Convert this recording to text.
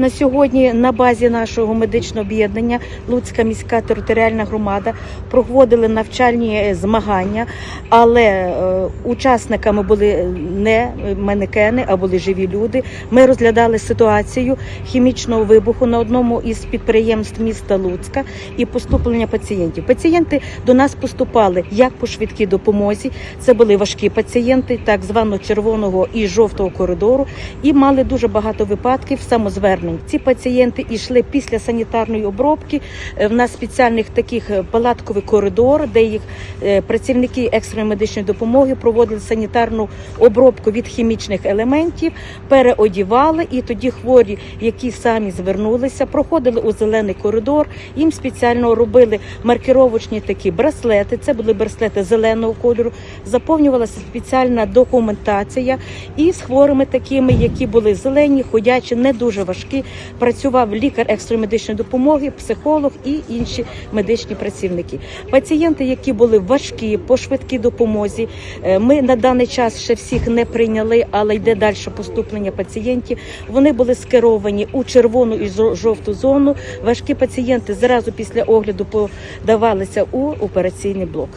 на сьогодні на базі нашого медичного об'єднання Луцька міська територіальна громада проводили навчальні е, змагання, але е, учасниками були не манекени, а були живі люди. Ми розглядали ситуацію хімічного вибуху на одному із підприємств міста Луцька і поступлення пацієнтів. Пацієнти до нас поступали як по швидкій допомозі. Це були важкі пацієнти, так званого червоного і жовтого коридору, і мали дуже багато випадків самозвернень. Ці пацієнти йшли після санітарної обробки. Е, В нас спеціальних таких е, палатковий коридор, де їх е, працівники екстреної медичної допомоги проводили санітарну обробку від хімічних елементів, переодівали, і тоді хворі, які самі звернулися, проходили у зелений коридор. Їм спеціально робили маркировочні такі браслети. Це були браслети зеленого кольору. Заповнювалася спеціальна документація. І з хворими такими, які були зелені, ходячі, не дуже важкі, працював лікар екстреної медичної допомоги, психолог і інші медичні працівники. Пацієнти, які були важкі по швидкій допомозі, е, ми на даний час ще всіх не прийняли, але йде далі поступлення пацієнтів. Вони були скеровані у червону і жовту зону. Важкі пацієнти зразу після огляду подавалися у операційний блок.